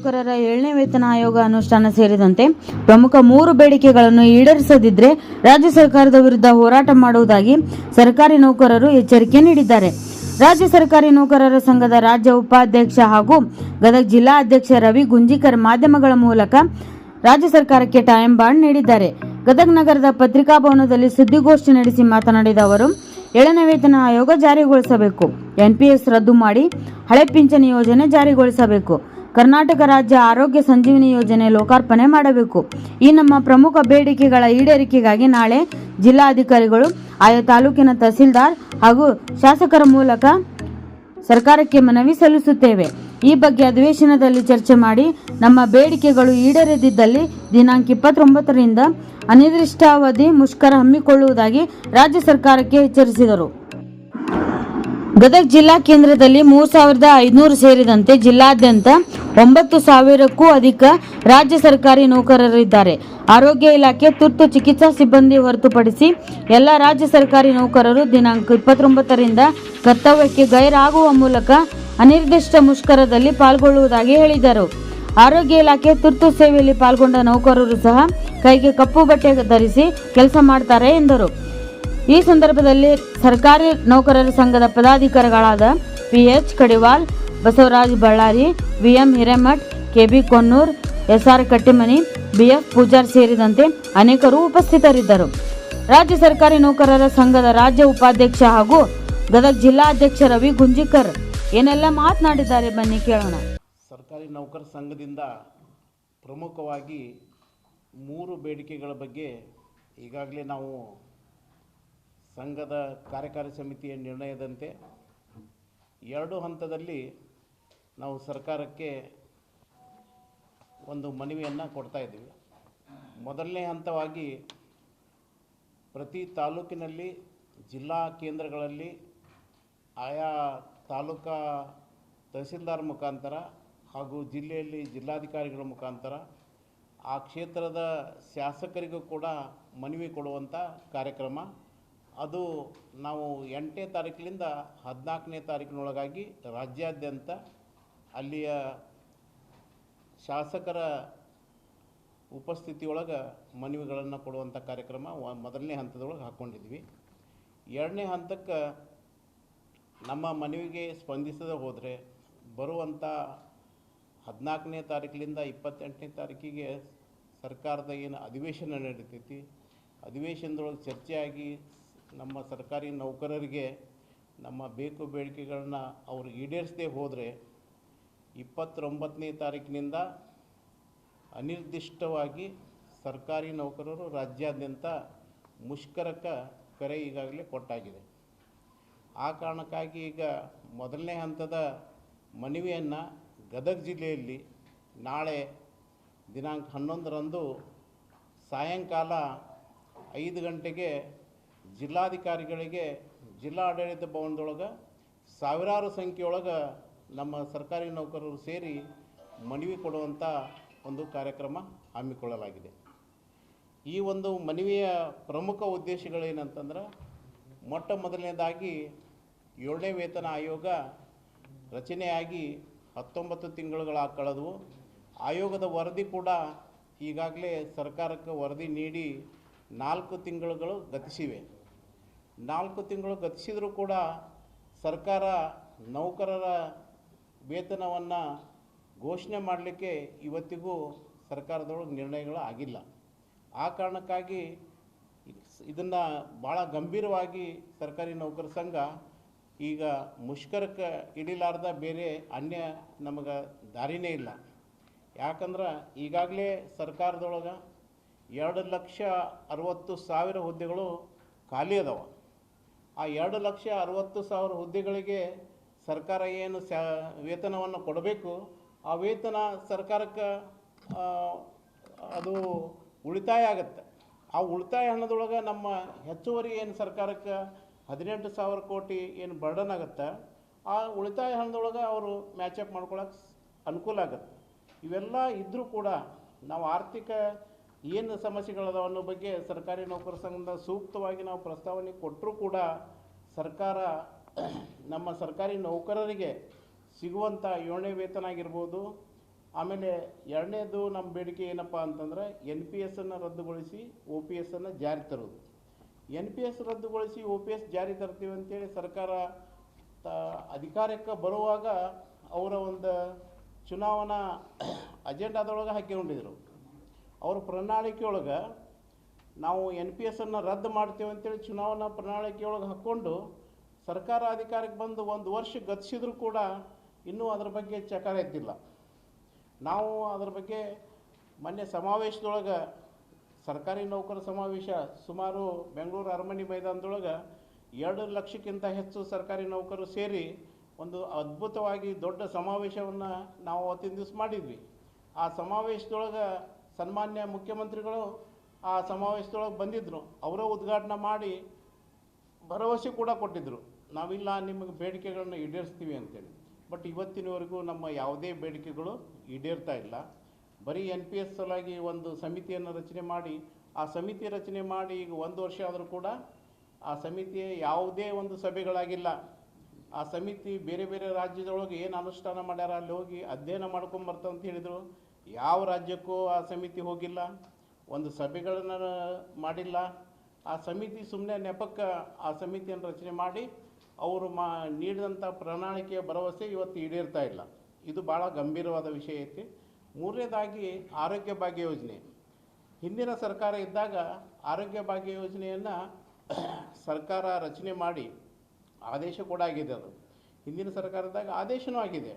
ನೌಕರರ ಏಳನೇ ವೇತನ ಆಯೋಗ ಅನುಷ್ಠಾನ ಸೇರಿದಂತೆ ಪ್ರಮುಖ ಮೂರು ಬೇಡಿಕೆಗಳನ್ನು ಈಡೇರಿಸದಿದ್ರೆ ರಾಜ್ಯ ಸರ್ಕಾರದ ವಿರುದ್ಧ ಹೋರಾಟ ಮಾಡುವುದಾಗಿ ಸರ್ಕಾರಿ ನೌಕರರು ಎಚ್ಚರಿಕೆ ನೀಡಿದ್ದಾರೆ. ರಾಜ್ಯ ಸರ್ಕಾರಿ ನೌಕರರ ಸಂಘದ ರಾಜ್ಯ ಉಪಾಧ್ಯಕ್ಷ ಹಾಗೂ ಗದಗ ಜಿಲ್ಲಾ ಅಧ್ಯಕ್ಷ ರವಿ ಗುಂಜಿಕರ್ ಮಾಧ್ಯಮಗಳ ಮೂಲಕ ರಾಜ್ಯ ಸರ್ಕಾರಕ್ಕೆ ಟೈಮ್ ಬಾಂಡ್ ನೀಡಿದ್ದಾರೆ. ಗದಗ ನಗರದ ಪತ್ರಿಕಾಭವನದಲ್ಲಿ ಸುದ್ದಿಗೋಷ್ಠಿ ನಡೆಸಿ ಮಾತನಾಡಿದ ಅವರು, ಏಳನೇ ವೇತನ ಆಯೋಗ ಜಾರಿಗೊಳಿಸಬೇಕು. ಎನ್ಪಿಎಸ್ ರದ್ದು ಮಾಡಿ ಹಳೆ ಪಿಂಚಣಿ ಯೋಜನೆ ಜಾರಿಗೊಳಿಸಬೇಕು. ಕರ್ನಾಟಕ ರಾಜ್ಯ ಆರೋಗ್ಯ ಸಂಜೀವಿನಿ ಯೋಜನೆ ಲೋಕಾರ್ಪಣೆ ಮಾಡಬೇಕು. ಈ ನಮ್ಮ ಪ್ರಮುಖ ಬೇಡಿಕೆಗಳ ಈಡೇರಿಕೆಗಾಗಿ ನಾಳೆ ಜಿಲ್ಲಾಧಿಕಾರಿಗಳು, ಆಯಾ ತಾಲೂಕಿನ ತಹಸೀಲ್ದಾರ್ ಹಾಗೂ ಶಾಸಕರ ಮೂಲಕ ಸರ್ಕಾರಕ್ಕೆ ಮನವಿ ಸಲ್ಲಿಸುತ್ತೇವೆ. ಈ ಬಗ್ಗೆ ಅಧಿವೇಶನದಲ್ಲಿ ಚರ್ಚೆ ಮಾಡಿ ನಮ್ಮ ಬೇಡಿಕೆಗಳು ಈಡೇರದಿದ್ದಲ್ಲಿ ದಿನಾಂಕ ಇಪ್ಪತ್ತೊಂಬತ್ತರಿಂದ ಅನಿರ್ದಿಷ್ಟಾವಧಿ ಮುಷ್ಕರ ಹಮ್ಮಿಕೊಳ್ಳುವುದಾಗಿ ರಾಜ್ಯ ಸರ್ಕಾರಕ್ಕೆ ಎಚ್ಚರಿಸಿದರು. ಗದಗ ಜಿಲ್ಲಾ ಕೇಂದ್ರದಲ್ಲಿ ಮೂರು ಸಾವಿರದ ಐದುನೂರು ಸೇರಿದಂತೆ ಜಿಲ್ಲಾದ್ಯಂತ ಒಂಬತ್ತು ಸಾವಿರಕ್ಕೂ ಅಧಿಕ ರಾಜ್ಯ ಸರ್ಕಾರಿ ನೌಕರರಿದ್ದಾರೆ. ಆರೋಗ್ಯ ಇಲಾಖೆ ತುರ್ತು ಚಿಕಿತ್ಸಾ ಸಿಬ್ಬಂದಿ ಹೊರತುಪಡಿಸಿ ಎಲ್ಲ ರಾಜ್ಯ ಸರ್ಕಾರಿ ನೌಕರರು ದಿನಾಂಕ ಇಪ್ಪತ್ತೊಂಬತ್ತರಿಂದ ಕರ್ತವ್ಯಕ್ಕೆ ಗೈರಾಗುವ ಮೂಲಕ ಅನಿರ್ದಿಷ್ಟ ಮುಷ್ಕರದಲ್ಲಿ ಪಾಲ್ಗೊಳ್ಳುವುದಾಗಿ ಹೇಳಿದರು. ಆರೋಗ್ಯ ಇಲಾಖೆ ತುರ್ತು ಸೇವೆಯಲ್ಲಿ ಪಾಲ್ಗೊಂಡ ನೌಕರರು ಸಹ ಕೈಗೆ ಕಪ್ಪು ಬಟ್ಟೆ ಧರಿಸಿ ಕೆಲಸ ಮಾಡ್ತಾರೆ ಎಂದರು. ಈ ಸಂದರ್ಭದಲ್ಲಿ ಸರ್ಕಾರಿ ನೌಕರರ ಸಂಘದ ಪದಾಧಿಕಾರಿಗಳಾದ P H Kadiwal Basavaraj Ballari, V M Hiremath K B Konnur S R Kattimani B F Pujar ಸೇರಿದಂತೆ ಅನೇಕರು ಉಪಸ್ಥಿತರಿದ್ದರು. ರಾಜ್ಯ ಸರ್ಕಾರಿ ನೌಕರರ ಸಂಘದ ರಾಜ್ಯ ಉಪಾಧ್ಯಕ್ಷ ಹಾಗೂ ಗದಗ ಜಿಲ್ಲಾಧ್ಯಕ್ಷ ರವಿ ಗುಂಜಿಕರ್ ಏನೆಲ್ಲ ಮಾತನಾಡಿದ್ದಾರೆ ಬನ್ನಿ ಕೇಳೋಣ. ಸರ್ಕಾರಿ ನೌಕರ ಸಂಘದಿಂದ ಪ್ರಮುಖವಾಗಿ ಮೂರು ಬೇಡಿಕೆಗಳ ಬಗ್ಗೆ ಈಗಾಗಲೇ ನಾವು ಸಂಘದ ಕಾರ್ಯಕಾರಿ ಸಮಿತಿಯ ನಿರ್ಣಯದಂತೆ ಎರಡು ಹಂತದಲ್ಲಿ ನಾವು ಸರ್ಕಾರಕ್ಕೆ ಒಂದು ಮನವಿಯನ್ನು ಕೊಡ್ತಾ ಇದ್ದೀವಿ. ಮೊದಲನೇ ಹಂತವಾಗಿ ಪ್ರತಿ ತಾಲೂಕಿನಲ್ಲಿ ಜಿಲ್ಲಾ ಕೇಂದ್ರಗಳಲ್ಲಿ ಆಯಾ ತಾಲೂಕಾ ತಹಸೀಲ್ದಾರ್ ಮುಖಾಂತರ ಹಾಗೂ ಜಿಲ್ಲೆಯಲ್ಲಿ ಜಿಲ್ಲಾಧಿಕಾರಿಗಳ ಮುಖಾಂತರ ಆ ಕ್ಷೇತ್ರದ ಶಾಸಕರಿಗೂ ಕೂಡ ಮನವಿ ಕೊಡುವಂಥ ಕಾರ್ಯಕ್ರಮ. ಅದು ನಾವು ಎಂಟನೇ ತಾರೀಕಿನಿಂದ ಹದಿನಾಲ್ಕನೇ ತಾರೀಕಿನೊಳಗಾಗಿ ರಾಜ್ಯಾದ್ಯಂತ ಅಲ್ಲಿಯ ಶಾಸಕರ ಉಪಸ್ಥಿತಿಯೊಳಗೆ ಮನವಿಗಳನ್ನು ಕೊಡುವಂಥ ಕಾರ್ಯಕ್ರಮ ಮೊದಲನೇ ಹಂತದೊಳಗೆ ಹಾಕ್ಕೊಂಡಿದ್ವಿ ಎರಡನೇ ಹಂತಕ್ಕೆ ನಮ್ಮ ಮನವಿಗೆ ಸ್ಪಂದಿಸದೆ ಹೋದರೆ ಬರುವಂಥ ಹದಿನಾಲ್ಕನೇ ತಾರೀಕಿನಿಂದ ಇಪ್ಪತ್ತೆಂಟನೇ ತಾರೀಕಿಗೆ ಸರ್ಕಾರದ ಏನು ಅಧಿವೇಶನ ನಡೀತೈತಿ, ಅಧಿವೇಶನದೊಳಗೆ ಚರ್ಚೆಯಾಗಿ ನಮ್ಮ ಸರ್ಕಾರಿ ನೌಕರರಿಗೆ ನಮ್ಮ ಬೇಕು ಬೇಡಿಕೆಗಳನ್ನ ಅವ್ರಿಗೆ ಈಡೇರಿಸದೆ ಹೋದರೆ ಇಪ್ಪತ್ತೊಂಬತ್ತನೇ ತಾರೀಕಿನಿಂದ ಅನಿರ್ದಿಷ್ಟವಾಗಿ ಸರ್ಕಾರಿ ನೌಕರರು ರಾಜ್ಯಾದ್ಯಂತ ಮುಷ್ಕರಕ್ಕೆ ಕರೆ ಈಗಾಗಲೇ ಕೊಟ್ಟಾಗಿದೆ. ಆ ಕಾರಣಕ್ಕಾಗಿ ಈಗ ಮೊದಲನೇ ಹಂತದ ಮನವಿಯನ್ನು ಗದಗ ಜಿಲ್ಲೆಯಲ್ಲಿ ನಾಳೆ ದಿನಾಂಕ ಹನ್ನೊಂದರಂದು ಸಾಯಂಕಾಲ ಐದು ಗಂಟೆಗೆ ಜಿಲ್ಲಾಧಿಕಾರಿಗಳಿಗೆ ಜಿಲ್ಲಾ ಆಡಳಿತ ಭವನದೊಳಗೆ ಸಾವಿರಾರು ಸಂಖ್ಯೆಯೊಳಗೆ ನಮ್ಮ ಸರ್ಕಾರಿ ನೌಕರರು ಸೇರಿ ಮನವಿ ಕೊಡುವಂಥ ಒಂದು ಕಾರ್ಯಕ್ರಮ ಹಮ್ಮಿಕೊಳ್ಳಲಾಗಿದೆ. ಈ ಒಂದು ಮನವಿಯ ಪ್ರಮುಖ ಉದ್ದೇಶಗಳೇನಂತಂದ್ರೆ, ಮೊಟ್ಟ ಮೊದಲನೇದಾಗಿ ಏಳನೇ ವೇತನ ಆಯೋಗ ರಚನೆಯಾಗಿ ಹತ್ತೊಂಬತ್ತು ತಿಂಗಳುಗಳ ಕಳೆದವು ಆಯೋಗದ ವರದಿ ಕೂಡ ಈಗಾಗಲೇ ಸರ್ಕಾರಕ್ಕೆ ವರದಿ ನೀಡಿ ನಾಲ್ಕು ತಿಂಗಳುಗಳು ಗತಿಸಿವೆ. ನಾಲ್ಕು ತಿಂಗಳು ಗತಿಸಿದರೂ ಕೂಡ ಸರ್ಕಾರ ನೌಕರರ ವೇತನವನ್ನು ಘೋಷಣೆ ಮಾಡಲಿಕ್ಕೆ ಇವತ್ತಿಗೂ ಸರ್ಕಾರದೊಳಗೆ ನಿರ್ಣಯಗಳು ಆಗಿಲ್ಲ. ಆ ಕಾರಣಕ್ಕಾಗಿ ಇದನ್ನು ಭಾಳ ಗಂಭೀರವಾಗಿ ಸರ್ಕಾರಿ ನೌಕರ ಸಂಘ ಈಗ ಮುಷ್ಕರಕ್ಕೆ ಇಡಿಲಾರ್ದ ಬೇರೆ ಅನ್ಯ ನಮಗೆ ದಾರಿನೇ ಇಲ್ಲ. ಯಾಕಂದ್ರೆ ಈಗಾಗಲೇ ಸರ್ಕಾರದೊಳಗೆ ಎರಡು ಲಕ್ಷ ಅರವತ್ತು ಸಾವಿರ ಹುದ್ದೆಗಳು ಖಾಲಿ ಅದಾವ. ಆ ಎರಡು ಲಕ್ಷ ಅರವತ್ತು ಸಾವಿರ ಹುದ್ದೆಗಳಿಗೆ ಸರ್ಕಾರ ಏನು ಸ್ಯಾ ವೇತನವನ್ನು ಕೊಡಬೇಕು, ಆ ವೇತನ ಸರ್ಕಾರಕ್ಕೆ ಅದು ಉಳಿತಾಯ ಆಗುತ್ತೆ. ಆ ಉಳಿತಾಯ ಹಣದೊಳಗೆ ನಮ್ಮ ಹೆಚ್ಚುವರಿ ಏನು ಸರ್ಕಾರಕ್ಕೆ ಹದಿನೆಂಟು ಸಾವಿರ ಕೋಟಿ ಏನು ಬರ್ಡನ್ ಆಗುತ್ತೆ, ಆ ಉಳಿತಾಯ ಹಣದೊಳಗೆ ಅವರು ಮ್ಯಾಚಪ್ ಮಾಡ್ಕೊಳಕ್ಕೆ ಅನುಕೂಲ ಆಗುತ್ತೆ. ಇವೆಲ್ಲ ಇದ್ದರೂ ಕೂಡ ನಾವು ಆರ್ಥಿಕ ಏನು ಸಮಸ್ಯೆಗಳದಾವ ಅನ್ನೋ ಬಗ್ಗೆ ಸರ್ಕಾರಿ ನೌಕರ ಸಂಘದ ಸೂಕ್ತವಾಗಿ ನಾವು ಪ್ರಸ್ತಾವನೆ ಕೊಟ್ಟರೂ ಕೂಡ ಸರ್ಕಾರ ನಮ್ಮ ಸರ್ಕಾರಿ ನೌಕರರಿಗೆ ಸಿಗುವಂಥ ಏಳನೇ ವೇತನ ಆಗಿರ್ಬೋದು, ಆಮೇಲೆ ಎರಡನೇದು ನಮ್ಮ ಬೇಡಿಕೆ ಏನಪ್ಪ ಅಂತಂದ್ರೆ ಎನ್ ಪಿ ಎಸ್ಸನ್ನು ರದ್ದುಗೊಳಿಸಿ ಒ ಪಿ ಎಸ್ಸನ್ನು ಜಾರಿ ತರೋದು. ಎನ್ ಪಿ ಎಸ್ ರದ್ದುಗೊಳಿಸಿ ಒ ಪಿ ಎಸ್ ಜಾರಿ ತರ್ತೀವಿ ಅಂತೇಳಿ ಸರ್ಕಾರ ಅಧಿಕಾರಕ್ಕೆ ಬರುವಾಗ ಅವರ ಒಂದು ಚುನಾವಣಾ ಅಜೆಂಡಾದೊಳಗೆ ಹಾಕಿಕೊಂಡಿದ್ರು. ಅವ್ರ ಪ್ರಣಾಳಿಕೆಯೊಳಗೆ ನಾವು ಎನ್ ಪಿ ಎಸ್ಸನ್ನು ರದ್ದು ಮಾಡ್ತೀವಿ ಅಂತೇಳಿ ಚುನಾವಣಾ ಪ್ರಣಾಳಿಕೆಯೊಳಗೆ ಹಾಕ್ಕೊಂಡು ಸರ್ಕಾರ ಅಧಿಕಾರಕ್ಕೆ ಬಂದು ಒಂದು ವರ್ಷ ಗತಿಸಿದ್ರು ಕೂಡ ಇನ್ನೂ ಅದ್ರ ಬಗ್ಗೆ ಚಕಾರ ಎದ್ದಿಲ್ಲ ನಾವು ಅದ್ರ ಬಗ್ಗೆ ಮೊನ್ನೆ ಸಮಾವೇಶದೊಳಗೆ ಸರ್ಕಾರಿ ನೌಕರ ಸಮಾವೇಶ ಸುಮಾರು ಬೆಂಗಳೂರು ಅರಮನೆ ಮೈದಾನದೊಳಗೆ ಎರಡು ಲಕ್ಷಕ್ಕಿಂತ ಹೆಚ್ಚು ಸರ್ಕಾರಿ ನೌಕರರು ಸೇರಿ ಒಂದು ಅದ್ಭುತವಾಗಿ ದೊಡ್ಡ ಸಮಾವೇಶವನ್ನು ನಾವು ಅವತ್ತಿನ ದಿವಸ ಮಾಡಿದ್ವಿ. ಆ ಸಮಾವೇಶದೊಳಗೆ ಸನ್ಮಾನ್ಯ ಮುಖ್ಯಮಂತ್ರಿಗಳು ಆ ಸಮಾವೇಶದೊಳಗೆ ಬಂದಿದ್ದರು ಅವರೇ ಉದ್ಘಾಟನೆ ಮಾಡಿ ಭರವಸೆ ಕೂಡ ಕೊಟ್ಟಿದ್ದರು ನಾವಿಲ್ಲ, ನಿಮಗೆ ಬೇಡಿಕೆಗಳನ್ನು ಈಡೇರಿಸ್ತೀವಿ ಅಂತೇಳಿ. ಬಟ್ ಇವತ್ತಿನವರೆಗೂ ನಮ್ಮ ಯಾವುದೇ ಬೇಡಿಕೆಗಳು ಈಡೇರ್ತಾ ಇಲ್ಲ. ಬರೀ ಎನ್ ಪಿ ಎಸ್ ಸಲುವಾಗಿ ಒಂದು ಸಮಿತಿಯನ್ನು ರಚನೆ ಮಾಡಿ, ಆ ಸಮಿತಿ ರಚನೆ ಮಾಡಿ ಈಗ ಒಂದು ವರ್ಷ ಆದರೂ ಕೂಡ ಆ ಸಮಿತಿಯ ಯಾವುದೇ ಒಂದು ಸಭೆಗಳಾಗಿಲ್ಲ. ಆ ಸಮಿತಿ ಬೇರೆ ಬೇರೆ ರಾಜ್ಯದೊಳಗೆ ಏನು ಅನುಷ್ಠಾನ ಮಾಡ್ಯಾರ, ಅಲ್ಲಿ ಹೋಗಿ ಅಧ್ಯಯನ ಮಾಡ್ಕೊಂಬರ್ತಂತ ಹೇಳಿದರು. ಯಾವ ರಾಜ್ಯಕ್ಕೂ ಆ ಸಮಿತಿ ಹೋಗಿಲ್ಲ. ಒಂದು ಸಭೆಗಳನ್ನು ಮಾಡಿಲ್ಲ. ಆ ಸಮಿತಿ ಸುಮ್ಮನೆ ನೆಪಕ್ಕೆ ಆ ಸಮಿತಿಯನ್ನು ರಚನೆ ಮಾಡಿ ಅವರು ಮಾ ನೀಡಿದಂಥ ಪ್ರಣಾಳಿಕೆಯ ಭರವಸೆ ಇವತ್ತು ಈಡೇರ್ತಾ ಇಲ್ಲ. ಇದು ಭಾಳ ಗಂಭೀರವಾದ ವಿಷಯ ಐತಿ. ಮೂರನೇದಾಗಿ ಆರೋಗ್ಯ ಭಾಗ್ಯ ಯೋಜನೆ. ಹಿಂದಿನ ಸರ್ಕಾರ ಇದ್ದಾಗ ಆರೋಗ್ಯ ಭಾಗ್ಯ ಯೋಜನೆಯನ್ನು ಸರ್ಕಾರ ರಚನೆ ಮಾಡಿ ಆದೇಶ ಕೂಡ ಆಗಿದೆ ಅದು. ಹಿಂದಿನ ಸರ್ಕಾರದಾಗ ಆದೇಶನೂ ಆಗಿದೆ.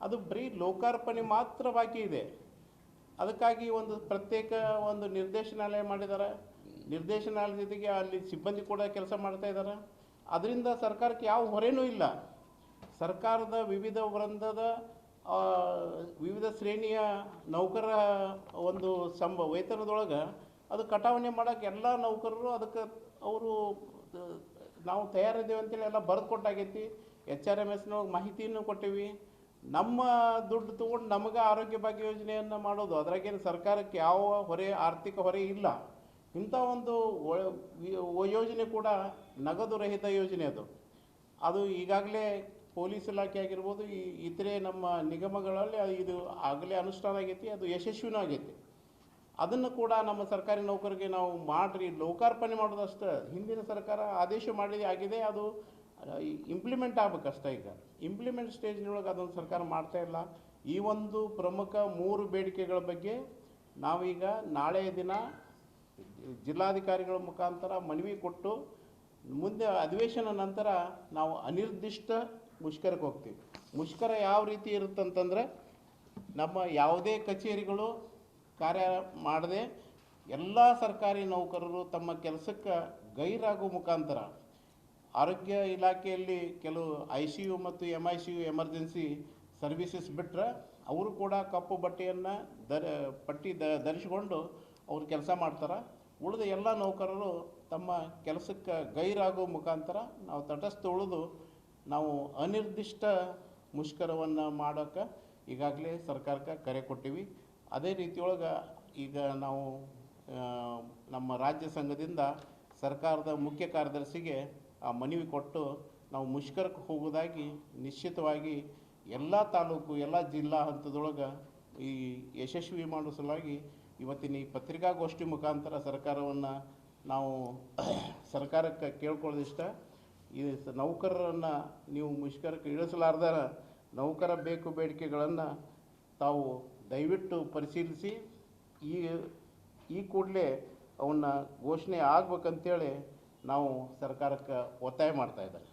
ಅದು ಬರೀ ಲೋಕಾರ್ಪಣೆ ಮಾತ್ರ ಬಾಕಿ ಇದೆ. ಅದಕ್ಕಾಗಿ ಒಂದು ಪ್ರತ್ಯೇಕ ಒಂದು ನಿರ್ದೇಶನಾಲಯ ಮಾಡಿದ್ದಾರೆ ನಿರ್ದೇಶನಾಲಯ ಜೊತೆಗೆ ಅಲ್ಲಿ ಸಿಬ್ಬಂದಿ ಕೂಡ ಕೆಲಸ ಮಾಡ್ತಾ ಇದ್ದಾರೆ ಅದರಿಂದ ಸರ್ಕಾರಕ್ಕೆ ಯಾವ ಹೊರೆಯೂ ಇಲ್ಲ. ಸರ್ಕಾರದ ವಿವಿಧ ವೃಂದದ ವಿವಿಧ ಶ್ರೇಣಿಯ ನೌಕರ ಒಂದು ಸಂಬ, ವೇತನದೊಳಗೆ ಅದು ಕಟಾವಣೆ ಮಾಡೋಕ್ಕೆ ಎಲ್ಲ ನೌಕರರು ಅದಕ್ಕೆ ಅವರು ನಾವು ತಯಾರಿದ್ದೇವೆ ಅಂತೇಳಿ ಎಲ್ಲ ಬರೆದು ಕೊಟ್ಟಾಗೈತಿ. ಎಚ್ ಆರ್ ಎಂ ಎಸ್ನೊಳಗೆ ಮಾಹಿತಿಯನ್ನು ಕೊಟ್ಟಿವಿ. ನಮ್ಮ ದುಡ್ಡು ತೊಗೊಂಡು ನಮಗೆ ಆರೋಗ್ಯ ಭಾಗ್ಯ ಯೋಜನೆಯನ್ನು ಮಾಡೋದು ಅದರಾಗೇನು ಸರ್ಕಾರಕ್ಕೆ ಯಾವ ಹೊರೆ, ಆರ್ಥಿಕ ಹೊರೆ ಇಲ್ಲ. ಇಂಥ ಒಂದು ಯೋಜನೆ ಕೂಡ ನಗದು ರಹಿತ ಯೋಜನೆ ಅದು. ಅದು ಈಗಾಗಲೇ ಪೊಲೀಸ್ ಇಲಾಖೆ ಆಗಿರ್ಬೋದು, ಈ ಇತರೆ ನಮ್ಮ ನಿಗಮಗಳಲ್ಲಿ ಇದು ಆಗಲೇ ಅನುಷ್ಠಾನ ಆಗೈತಿ, ಅದು ಯಶಸ್ವಿನೂ ಆಗೈತಿ. ಅದನ್ನು ಕೂಡ ನಮ್ಮ ಸರ್ಕಾರಿ ನೌಕರಿಗೆ ನಾವು ಮಾಡಿರಿ, ಲೋಕಾರ್ಪಣೆ ಮಾಡೋದಷ್ಟೇ ಹಿಂದಿನ ಸರ್ಕಾರ ಆದೇಶ ಮಾಡಿದೆ, ಆಗಿದೆ, ಅದು ಇಂಪ್ಲಿಮೆಂಟ್ ಆಗ್ಬೇಕಷ್ಟೇ ಈಗ. ಇಂಪ್ಲಿಮೆಂಟ್ ಸ್ಟೇಜ್ನೊಳಗೆ ಅದೊಂದು ಸರ್ಕಾರ ಮಾಡ್ತಾ ಇಲ್ಲ. ಈ ಒಂದು ಪ್ರಮುಖ ಮೂರು ಬೇಡಿಕೆಗಳ ಬಗ್ಗೆ ನಾವೀಗ ನಾಳೆಯ ದಿನ ಜಿಲ್ಲಾಧಿಕಾರಿಗಳ ಮುಖಾಂತರ ಮನವಿ ಕೊಟ್ಟು ಮುಂದೆ ಅಧಿವೇಶನ ನಂತರ ನಾವು ಅನಿರ್ದಿಷ್ಟ ಮುಷ್ಕರಕ್ಕೆ ಹೋಗ್ತೀವಿ. ಮುಷ್ಕರ ಯಾವ ರೀತಿ ಇರುತ್ತಂತಂದರೆ ನಮ್ಮ ಯಾವುದೇ ಕಚೇರಿಗಳು ಕಾರ್ಯ ಮಾಡದೆ ಎಲ್ಲ ಸರ್ಕಾರಿ ನೌಕರರು ತಮ್ಮ ಕೆಲಸಕ್ಕೆ ಗೈರಾಗುವ ಮುಖಾಂತರ ಆರೋಗ್ಯ ಇಲಾಖೆಯಲ್ಲಿ ಕೆಲವು ಐ ಸಿ ಯು ಮತ್ತು M I C U emergency services ಬಿಟ್ಟರೆ ಅವರು ಕೂಡ ಕಪ್ಪು ಬಟ್ಟೆಯನ್ನು ಧರ ಪಟ್ಟಿ ಧರಿಸಿಕೊಂಡು ಅವ್ರು ಕೆಲಸ ಮಾಡ್ತಾರೆ. ಉಳಿದ ಎಲ್ಲ ನೌಕರರು ತಮ್ಮ ಕೆಲಸಕ್ಕೆ ಗೈರಾಗೋ ಮುಖಾಂತರ ನಾವು ತಟಸ್ಥ ಉಳಿದು ನಾವು ಅನಿರ್ದಿಷ್ಟ ಮುಷ್ಕರವನ್ನು ಮಾಡೋಕ್ಕೆ ಈಗಾಗಲೇ ಸರ್ಕಾರಕ್ಕೆ ಕರೆ ಕೊಟ್ಟಿವಿ. ಅದೇ ರೀತಿಯೊಳಗೆ ಈಗ ನಾವು ನಮ್ಮ ರಾಜ್ಯ ಸಂಘದಿಂದ ಸರ್ಕಾರದ ಮುಖ್ಯ ಕಾರ್ಯದರ್ಶಿಗೆ ಆ ಮನವಿ ಕೊಟ್ಟು ನಾವು ಮುಷ್ಕರಕ್ಕೆ ಹೋಗೋದಾಗಿ ನಿಶ್ಚಿತವಾಗಿ ಎಲ್ಲ ತಾಲೂಕು, ಎಲ್ಲ ಜಿಲ್ಲಾ ಹಂತದೊಳಗೆ ಈ ಯಶಸ್ವಿ ಮಾಡೋ ಸಲುವಾಗಿ ಇವತ್ತಿನ ಈ ಪತ್ರಿಕಾಗೋಷ್ಠಿ ಮುಖಾಂತರ ಸರ್ಕಾರವನ್ನು ನಾವು ಸರ್ಕಾರಕ್ಕೆ ಕೇಳ್ಕೊಳ್ಳೋದಿಷ್ಟ. ಈ ನೌಕರರನ್ನು ನೀವು ಮುಷ್ಕರಕ್ಕೆ ಇಳಿಸಲಾರ್ದ ನೌಕರ ಬೇಕು ಬೇಡಿಕೆಗಳನ್ನು ತಾವು ದಯವಿಟ್ಟು ಪರಿಶೀಲಿಸಿ, ಈ ಈ ಕೂಡಲೇ ಅವನ್ನ ಘೋಷಣೆ ಆಗ್ಬೇಕಂತೇಳಿ ನಾವು ಸರ್ಕಾರಕ್ಕೆ ಒತ್ತಾಯ ಮಾಡ್ತಾ ಇದ್ದಾರೆ